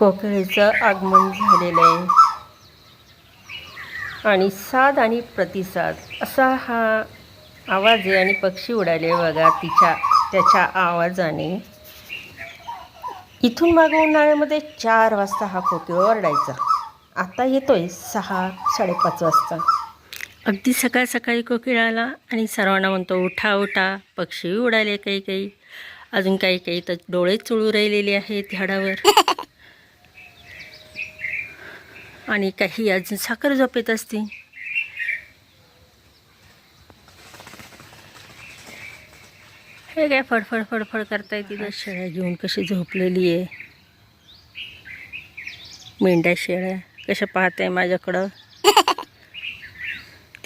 कोकिळेचं आगमन झालेलं आहे. आणि साद आणि प्रतिसाद असा हा आवाज आहे आणि पक्षी उडाले बघा तिच्या त्याच्या आवाजाने. इथून मागं उन्हाळ्यामध्ये चार वाजता हा कोकिळ ओरडायचा. आता येतोय सहा साडेपाच वाजता. अगदी सकाळ सकाळी कोकिळ आला आणि सर्वांना म्हणतो उठा उठा. पक्षी उडाले काही काही. अजून काही काही तर डोळे चुळू राहिलेले आहेत झाडावर. आणि काही अजून साखर झोपेत असते. हे काय फडफड फडफड करताय तिथं शेळ्या घेऊन कशी झोपलेली आहे? मेंढ्या शेळ्या कशा पाहताय माझ्याकडं?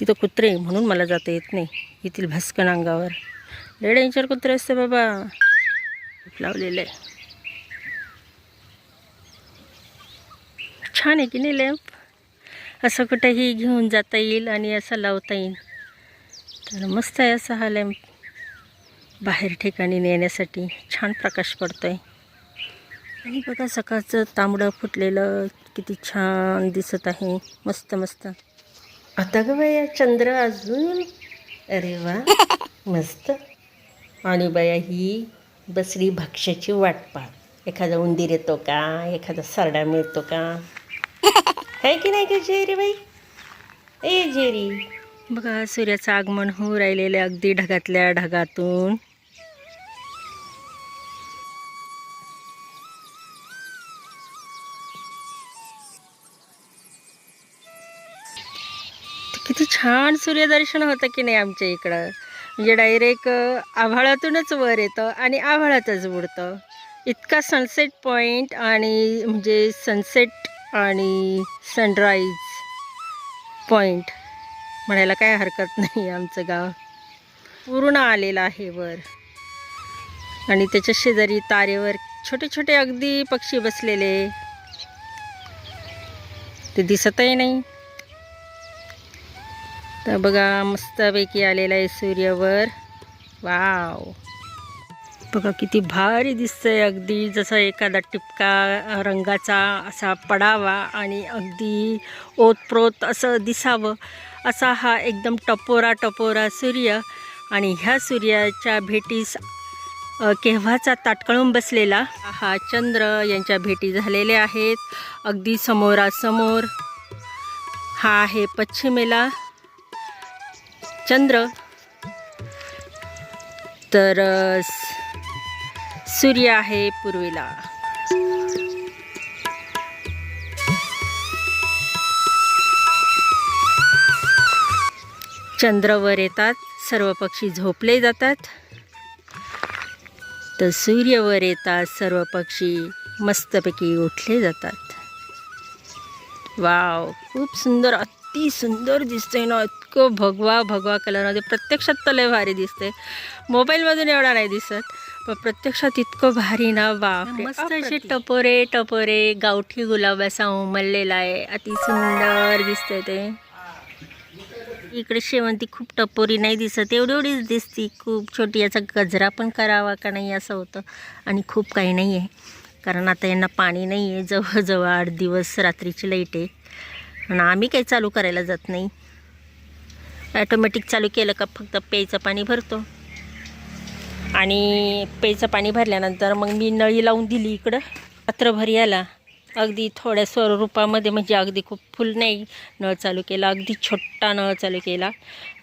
तिथं कुत्रे म्हणून मला जाता येत नाही. येथील भास्कन अंगावर लय डेंजर कुत्रे असते बाबा. लावलेलं आहे. छान आहे की नाही लॅम्प? असं कुठेही घेऊन जाता येईल आणि असं लावता येईल. तर मस्त आहे असा हा लॅम्प. बाहेर ठिकाणी नेण्यासाठी छान प्रकाश पडतो आहे आणि बघा सकाळचं तांबडं फुटलेलं किती छान दिसत आहे. मस्त मस्त. आता ग बाया चंद्र अजून अरे वा मस्त. आणि बाया ही बसली भक्ष्याची वाट पाहत. एखादा उंदीर येतो का? एखादा सरडा मिळतो का? आहे की नाही जेरी बाई? ए जेरी. बघा सूर्याचं आगमन होऊ राहिलेलं अगदी ढगातल्या ढगातून. किती छान सूर्यदर्शन होतं की नाही आमच्या इकडं. म्हणजे डायरेक्ट आभाळातूनच वर येतं आणि आभाळातच उडतं इतका सनसेट पॉईंट आणि म्हणजे सनसेट आणि सनराईज पॉईंट म्हणायला काय हरकत नाही आमचं गाव. पूर्ण आलेलं आहे वर. आणि त्याच्या शेजारी तारेवर छोटे छोटे अगदी पक्षी बसलेले. ते दिसतही नाही. तर बघा मस्तपैकी आलेला आहे सूर्यवर वाव. बघा किती भारी दिसतंय. अगदी जसं एखादा टिपका रंगाचा असा पडावा आणि अगदी ओतप्रोत असं दिसावं. असा हा एकदम टपोरा टपोरा सूर्य आणि ह्या सूर्याच्या भेटीस केव्हाचा ताटकळून बसलेला हा चंद्र यांच्या भेटी झालेल्या आहेत. अगदी समोरासमोर हा आहे पश्चिमेला चंद्र. तर सूर्य आहे पूर्वेला. चंद्रवर येतात सर्व पक्षी झोपले जातात. तर सूर्यवर येतात सर्व पक्षी मस्तपैकी उठले जातात. वाव खूप सुंदर अति सुंदर दिसतंय ना. इतकं भगवा भगवा कलरमध्ये प्रत्यक्षात तर लय भारी दिसते मोबाईलमधून एवढा नाही दिसत. पण प्रत्यक्षात इतकं भारी ना बाप मस्त असे टपोरे टपोरे गावठी गुलाब असा उमललेला आहे. अति सुंदर दिसतंय ते. इकडे शेवंती खूप टपोरी नाही दिसत. एवढी एवढीच दिसती. खूप छोटी याचा गजरा पण करावा का नाही असं होतं. आणि खूप काही नाही आहे कारण आता यांना पाणी नाही आहे जवळजवळ आठ दिवस रात्रीची लाइट आहे. आणि आम्ही काही चालू करायला जात नाही. ॲटोमॅटिक चालू केलं का फक्त प्यायचं पाणी भरतो. आणि पेचं पाणी भरल्यानंतर मग मी नळी लावून दिली इकडं. रात्रभर याला अगदी थोड्या स्वरूपामध्ये म्हणजे अगदी खूप फुल नाही नळ चालू केला अगदी छोटा नळ चालू केला.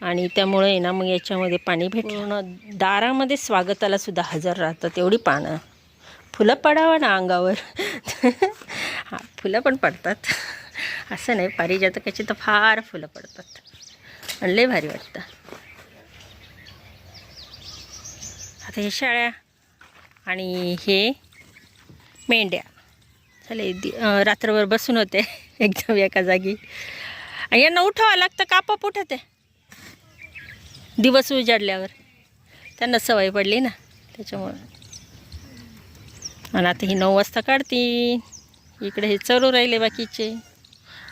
आणि त्यामुळे आहे ना मग याच्यामध्ये पाणी भेटलं. दारामध्ये स्वागताला सुद्धा हजर राहतात एवढी पानं. फुलं पडावं ना अंगावर. हां फुलं पण पडतात. असं नाही पारिजातकाची तर फार फुलं पडतात. आणि लय भारी वाटतं. आता हे शाळ्या आणि हे मेंढ्या. झाले दि रात्रभर बसून होते. एकदम एका जागी. आणि यांना उठावं लागतं कापप उठते दिवस उजाडल्यावर. त्यांना सवय पडली ना त्याच्यामुळं. आणि आता ही नऊ वाजता काढती इकडे हे चरू राहिले बाकीचे.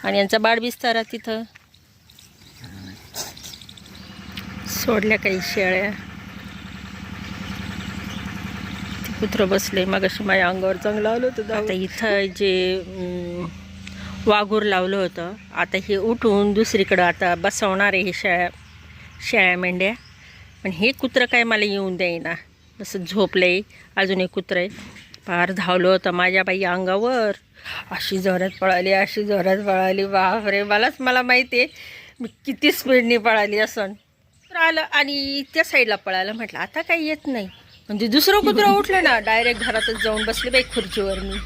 आणि यांचा बाळ बिस्तारा तिथं. सोडल्या काही शेळ्या. कुत्रं बसले मग अशी माझ्या अंगावर चांगलं आलं होतं आता इथं जे वाघूर लावलं होतं आता हे उठून दुसरीकडं आता बसवणार आहे हे शाळ्या शेळ्या मेंढ्या. पण हे कुत्रं काय मला येऊन देईना. असं झोपलंय अजून एक कुत्रं आहे. फार धावलं होतं माझ्या बाई अंगावर. अशी जोरात पळाली अशी जोरात पळाली. बापरे मलाच मला माहिती आहे मी किती स्पीडने पळाली असं. आलं आणि त्या साईडला पळायला म्हटलं आता काही येत नाही. म्हणजे दुसरं कुत्रं उठलं ना डायरेक्ट घरातच जाऊन बसले बाई खुर्चीवर मी.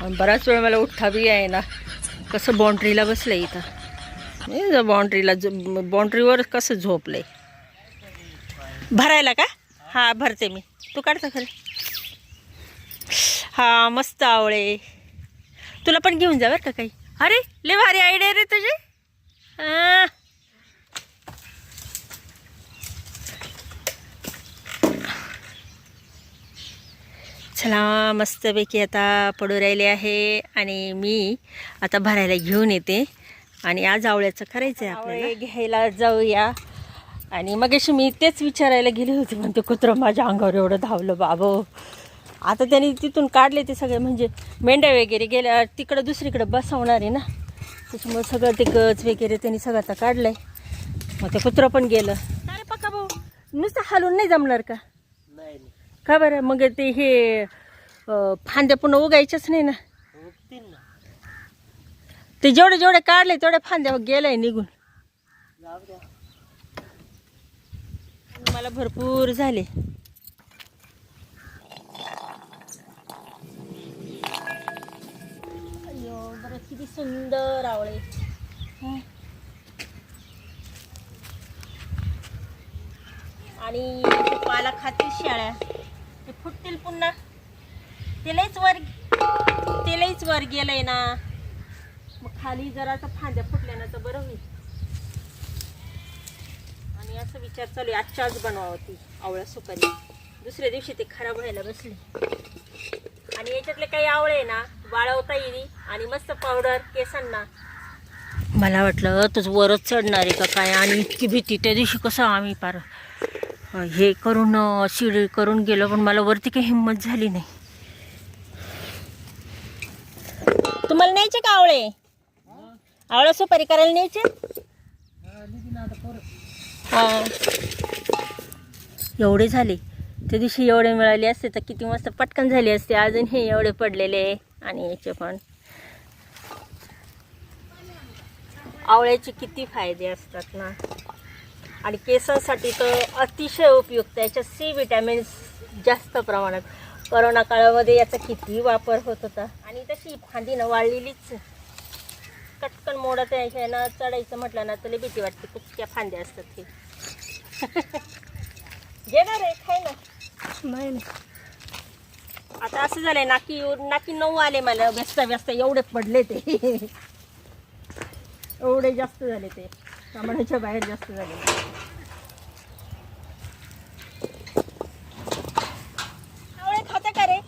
आणि बराच वेळ मला उठता आहे ना कसं बाउंड्रीला बसलं इथं. बाउंड्रीला बाउंड्रीवर कसं झोपलंय भरायला का? हां भरते मी. तू काढता खरं. हा मस्त आवळे. तुला पण घेऊन जा बरं का काही. अरे लय भारी आयडिया रे तुझी. हां. चला मस्तपैकी आता पडू राहिले आहे आणि मी आता भरायला घेऊन येते. आणि आज आवळ्याचं करायचं आहे आपल्याला. घ्यायला जाऊया. आणि मग अशी मी तेच विचारायला गेली होती पण ते कुत्रं माझ्या अंगावर एवढं धावलं बाबो. आता त्यांनी तिथून काढले ते सगळे म्हणजे मेंढ्या वगैरे गेल्या तिकडं दुसरीकडं बसवणार आहे ना. त्याच्यामुळे सगळं ते गज वगैरे त्यांनी सगळं आता काढलंय. मग ते कुत्रं पण गेलं. अरे पक्का भाऊ. नुसतं हालून नाही जमणार का? नाही. का बरं? मग ते हे अं, फांद्या पुन्हा उगायच्याच नाही ना? उगतील ना. ते जेवढे जेवढे काढले तेवढे फांद्या गेलाय निघून. जाऊ द्या. मला भरपूर झाले. अय्यो बरं किती सुंदर आवळे. हं. आणि ते पाला खातील शेळ्या फुटतील पुन्हा. ते वर ते वर गेलंय ना. मग खाली जरा फांद्या फुटल्या ना तर बरं होईल. आणि असं विचार चालू आहे आजच्या आज बनवावं ती आवळा सुपारी. दुसऱ्या दिवशी ते खराब व्हायला बसले. आणि याच्यातले काही आवळे आहे ना वाळवता येईल आणि मस्त पावडर केसांना. मला वाटलं तुझ वरच चढणार आहे का काय? आणि इतकी भीती त्या दिवशी कसं आम्ही पार हे करून शिडी करून गेलो पण मला वरती काही हिंमत झाली नाही. तुम्हाला न्यायचे का आवळे? आवळा सुपारी करायला न्यायचे? हा. एवढे झाले. त्या दिवशी एवढे मिळाले असते तर किती मस्त पटकन झाले असते. अजून हे एवढे पडलेले आणि याचे पण. आवळ्याचे किती फायदे असतात ना. आणि केसांसाठी तर अतिशय उपयुक्त याच्यात सी विटॅमिन्स जास्त प्रमाणात. करोना काळामध्ये याचा किती वापर होत होता. आणि तशी फांदी ना वाळलेलीच. कटकन मोडत यायच्या ना चढायचं म्हटलं ना तर लई भीती वाटते. कुचक्या फांद्या असतात ते घे ना रे खाय ना. नाही आता असं झालंय नाकी नाकी नऊ आले मला. व्यस्त व्यस्त. एवढे पडले ते. एवढे जास्त झाले ते. सामानाच्या बाहेर जास्त झाले. आवळे खाता का रे?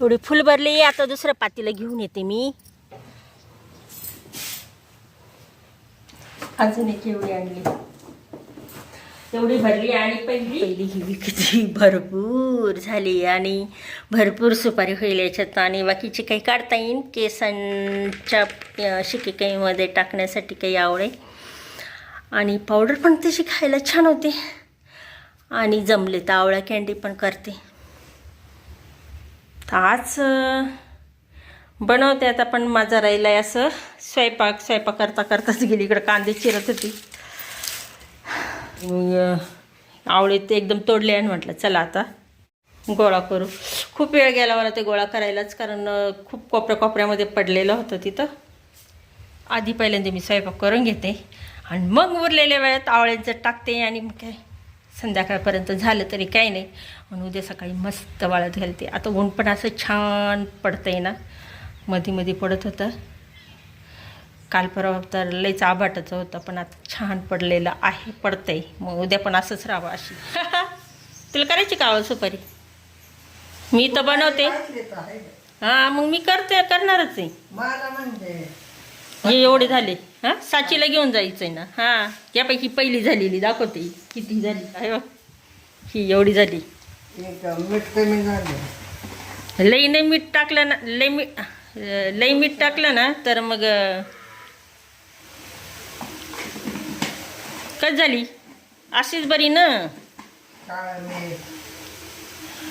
एवढी फुल भरली आता दुसरं पातीला घेऊन येते मी. अजून एक एवढी आणली. तेवढी भरली आणि पहिली? पहिली ही किती भरपूर झाली आणि भरपूर सुपारी होईल याच्यात आणि बाकीची काही काढता येईल केसांच्या अं, टाकण्यासाठी काही आवडे आणि पावडर पण तशी खायला छान होते. आणि जमले तर आवळा कॅन्डी पण करते. तर आज बनवते आता पण माझा राहिला आहे असं. स्वयंपाक स्वयंपाक करता करताच गेली. इकडं कांदे चिरत होती. आवळे ते एकदम तोडले आणि म्हटलं चला आता गोळा करू. खूप वेळ गेला मला ते गोळा करायलाच कारण खूप कोपऱ्या कोपऱ्यामध्ये पडलेलं होतं तिथं. आधी पहिल्यांदा मी स्वयंपाक करून घेते आणि मग उरलेल्या वेळात आवळ्यांचं टाकते आणि मग काय संध्याकाळपर्यंत झालं तरी काही नाही. म्हणून उद्या सकाळी मस्त वाळत घालते. आता ऊन पण असं छान पडतं आहे ना मध्ये मध्ये पडत होतं. काल परवा तर लईच आभाटाचं होतं पण आता छान पडलेलं आहे पडतंय. मग उद्या पण असंच राहावं अशी. तुला करायची का सुपारी? मी तर बनवते. हां मग मी करते करणारच आहे. म्हणजे हे एवढे झाले. हां साचीला घेऊन जायचंय ना. हां यापैकी पहिली झालेली दाखवते. किती झाली? आहे बघ. ही एवढी झालं. लई नाही मीठ टाकलं ना लई मीठ लई मीठ टाकलं ना तर मग कस झाली? अशीच बरी ना?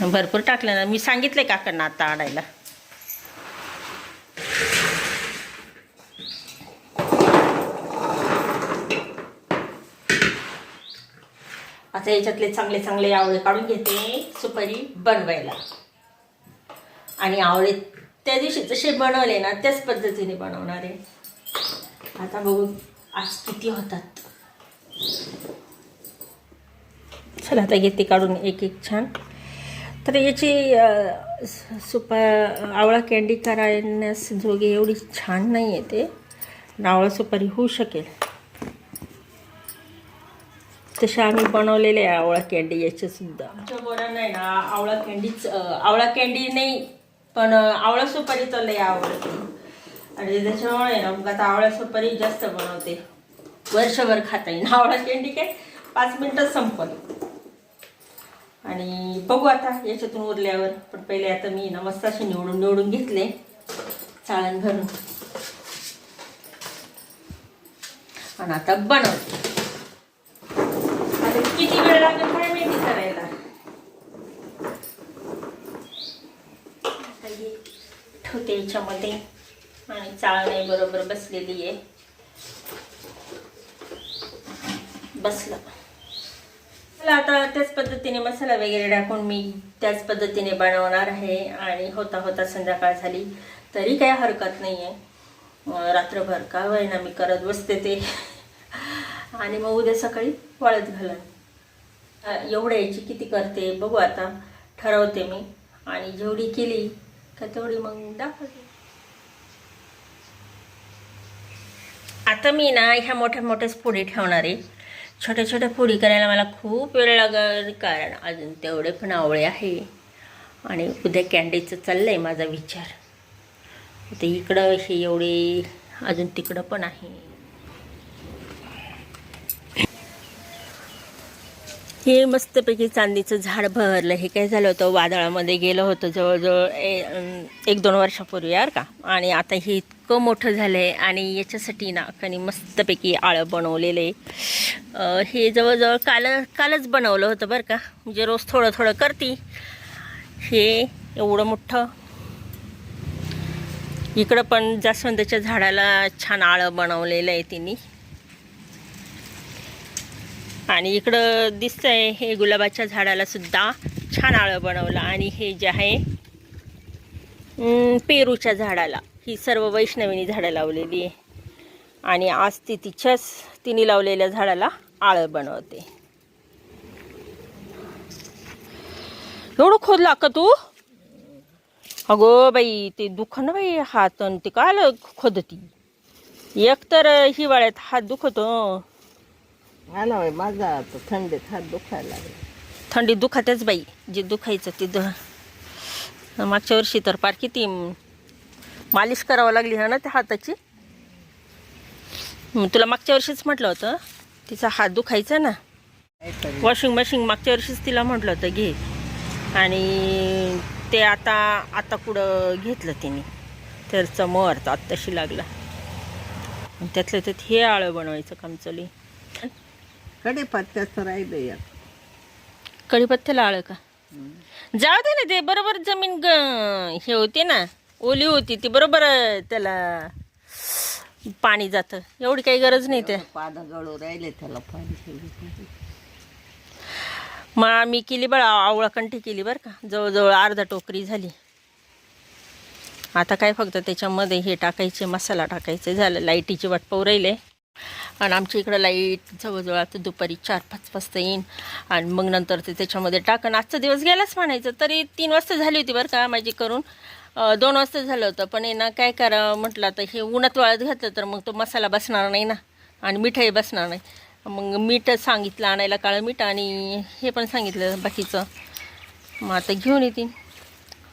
भरपूर टाकलं ना. मी सांगितलंय काकांना आता आणायला. आता याच्यातले चांगले चांगले आवळे काढून घेते सुपारी बनवायला. आणि आवळे त्या दिवशी जसे बनवले ना त्याच पद्धतीने बनवणार आहे. आता बघू आज किती होतात. चला आता घेते काढून एक एक छान. तर याची सुपा आवळा कॅन्डी करण्यास जोगे एवढी छान नाही येते ते. आवळा सुपारी होऊ शकेल. तसे आम्ही बनवलेले आहे आवळा कॅन्डी याचे सुद्धा. आमच्या पोरांना आहे ना आवळा कॅन्डीच आवळा कॅन्डी नाही पण आवळा सुपारी चाललं आहे आवडते. आणि त्याच्यामुळे ना आता आवळा सुपारी जास्त बनवते. वर्षभर खाता येईल. आवळा कॅन्डी काय पाच मिनटं संपल. आणि बघू आता याच्यातून उरल्यावर. पण पहिले आता मी ना मस्त असे निवडून निवडून घेतले. चाळण भरून. आणि आता बनवते. आता किती वेळ लागेल काय माहिती करायला? ठेवते याच्यामध्ये. आणि चाळणे बरोबर बसलेली आहे. बसलं. चला आता त्याच पद्धतीने मसाला वगैरे टाकून मी त्याच पद्धतीने बनवणार आहे. आणि होता होता संध्याकाळ झाली तरी काय हरकत नाही आहे रात्रभर का ना मी करत बसते ते. आणि मग उद्या सकाळी वाळत घालन एवढ्या याची किती करते बघू आता. ठरवते मी. आणि जेवढी केली का तेवढी मग दाखवते. आता मी ना ह्या मोठ्या मोठ्याच पुढे ठेवणार आहे. छोट्या छोट्या फोडी करायला मला खूप वेळ लागेल कारण अजून तेवढे पण आवळे आहे. आणि उद्या कॅन्डीचं चाललं आहे माझा विचार. तर इकडं हे एवढे अजून तिकडं पण आहे. हे मस्तपैकी चांदीचं झाड भरलं. हे काय झालं होतं? वादळामध्ये गेलं होतं जवळजवळ ए- एक दोन वर्षापूर्वी यार का? आणि आता हे इतकं मोठं झालं आहे आणि याच्यासाठी ना कणी मस्तपैकी आळं बनवलेलं आहे. हे जवळजवळ काल कालच बनवलं होतं बरं का? म्हणजे रोज थोडं थोडं करती. हे एवढं मोठं. इकडं पण जास्वंदाच्या झाडाला छान आळं बनवलेलं आहे तिने. आणि इकडं दिसतंय हे गुलाबाच्या झाडाला सुद्धा छान आळं बनवलं. आणि हे जे आहे पेरूच्या झाडाला. ही सर्व वैष्णवीनी झाडं लावलेली आहे. आणि आज ती तिच्याच तिने लावलेल्या झाडाला आळं बनवते. एवढं खोदला का तू? अगो बाई ते दुख ना बाई हात ते काय खोदती? एक तर हिवाळ्यात हात दुखतो. हा ना माझा आता थंडीत हात दुखायला लागला. थंडी दुखातेच बाई जे दुखायचं ते दु मागच्या वर्षी तर पार किती मालिश करावं लागली ना त्या हाताची. तुला मागच्या वर्षीच म्हटलं होतं तिचा हात दुखायचा ना. वॉशिंग मशीन मागच्या वर्षीच तिला म्हटलं होतं घे. आणि ते आता आता कुठं घेतलं तिने. त्याचा मुहूर्त आत्ताशी लागला. त्यातलं त्यात हे आळं बनवायचं काम चालू कढीपत्त्याचं राहिलं एक कढीपत्त्याला आळं का? जाऊ दे ना ते बरोबर जमीन ग हे होते ना ओली होती ती बरोबर त्याला पाणी जातं. एवढी काही गरज नाही ते. पानं गळू राहिले त्याला पाणी मग मी केली बरं आवळा कंठी केली बरं का. जवळजवळ अर्धा टोकरी झाली. आता काय फक्त त्याच्यामध्ये हे टाकायचे मसाला टाकायचे झालं लाईटीची वाट पाहू राहिले. आणि आमच्या इकडं लाइट जवळजवळ आता दुपारी चार पाच वाजता येईन. आणि मग नंतर ते त्याच्यामध्ये टाकन. आजचा दिवस गेलाच म्हणायचं तरी तीन वाजता झाली होती बरं का माझी करून. दोन वाजता झालं होतं पण ना काय करा म्हटलं आता हे उन्हात वाळत घातलं तर मग तो मसाला बसणार नाही ना. आणि मिठाई बसणार नाही. मग मीठ सांगितलं आणायला काळं मीठ आणि हे पण सांगितलं बाकीचं. मग आता घेऊन येते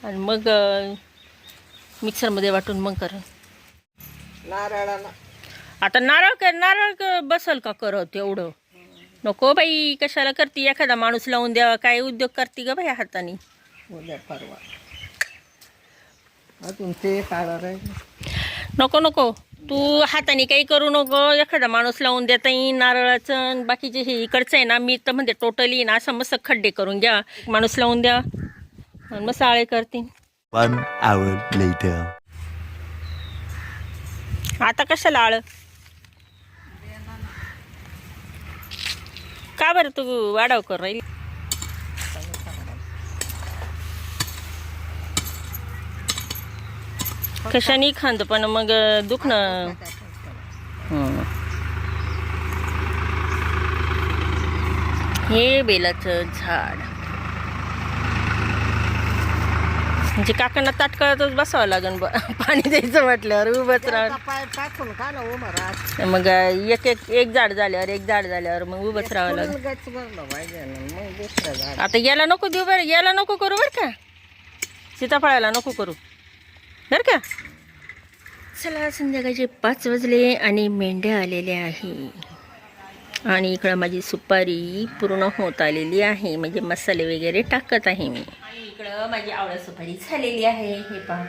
आणि मग मिक्सरमध्ये वाटून मग कर नारळाला आता नारळ काय नारळ क- बसल का करत एवढं नको बाई कशाला करते? एखादा माणूस लावून द्यावा काय उद्योग करते ग बाई हाताने? उद्या परवा. अजून ते काढा राहील. नको नको. तू हाताने काही करू नको. एखादा माणूस लावून देता येईन नारळाचं बाकीचे हे इकडचं आहे ना मी तर म्हणते टोटली ना असं मस्त खड्डे करून घ्या. माणूस लावून द्या. आणि मस्त आळे करते One hour later. आता कशाला आळ? का बरं तू वाढाव कर राहील? कशाने खांद पण मग दुखणं? हं. हे बेलाचं झाड. म्हणजे काकांना ताटकळतच बसावं लागेल ब. पाणी द्यायचं म्हटल्यावर उभंच राहा पाय टाकून का ना उभं राहत मग एक एक एक झाड झाल्यावर एक झाड झाल्यावर मग उभंच राहावं लागेल. गच भरलं पाहिजे ना मग दुसरं झाड. आता याला नको देऊ बरं याला नको करू बरं का? सीताफळाला नको करू. बरं का? चला संध्याकाळचे पाच वाजले आणि मेंढ्या आलेल्या आहे. आणि इकडं माझी सुपारी पूर्ण होत आलेली आहे. म्हणजे मसाले वगैरे टाकत आहे मी. आणि इकडं माझी आवळा सुपारी झालेली आहे. हे पहा.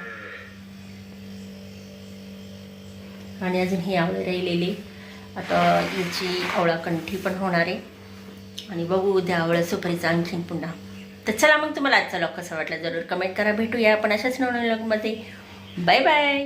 आणि अजून ही आवळे राहिलेली. आता याची आवळा कंठी पण होणार आहे. आणि बघू उद्या आवळा सुपारीचं आणखीन पुन्हा. तर चला मग तुम्हाला आजचा लॉक कसा वाटला जरूर कमेंट करा. भेटूया आपण अशाच नवीन लॉकमध्ये बाय बाय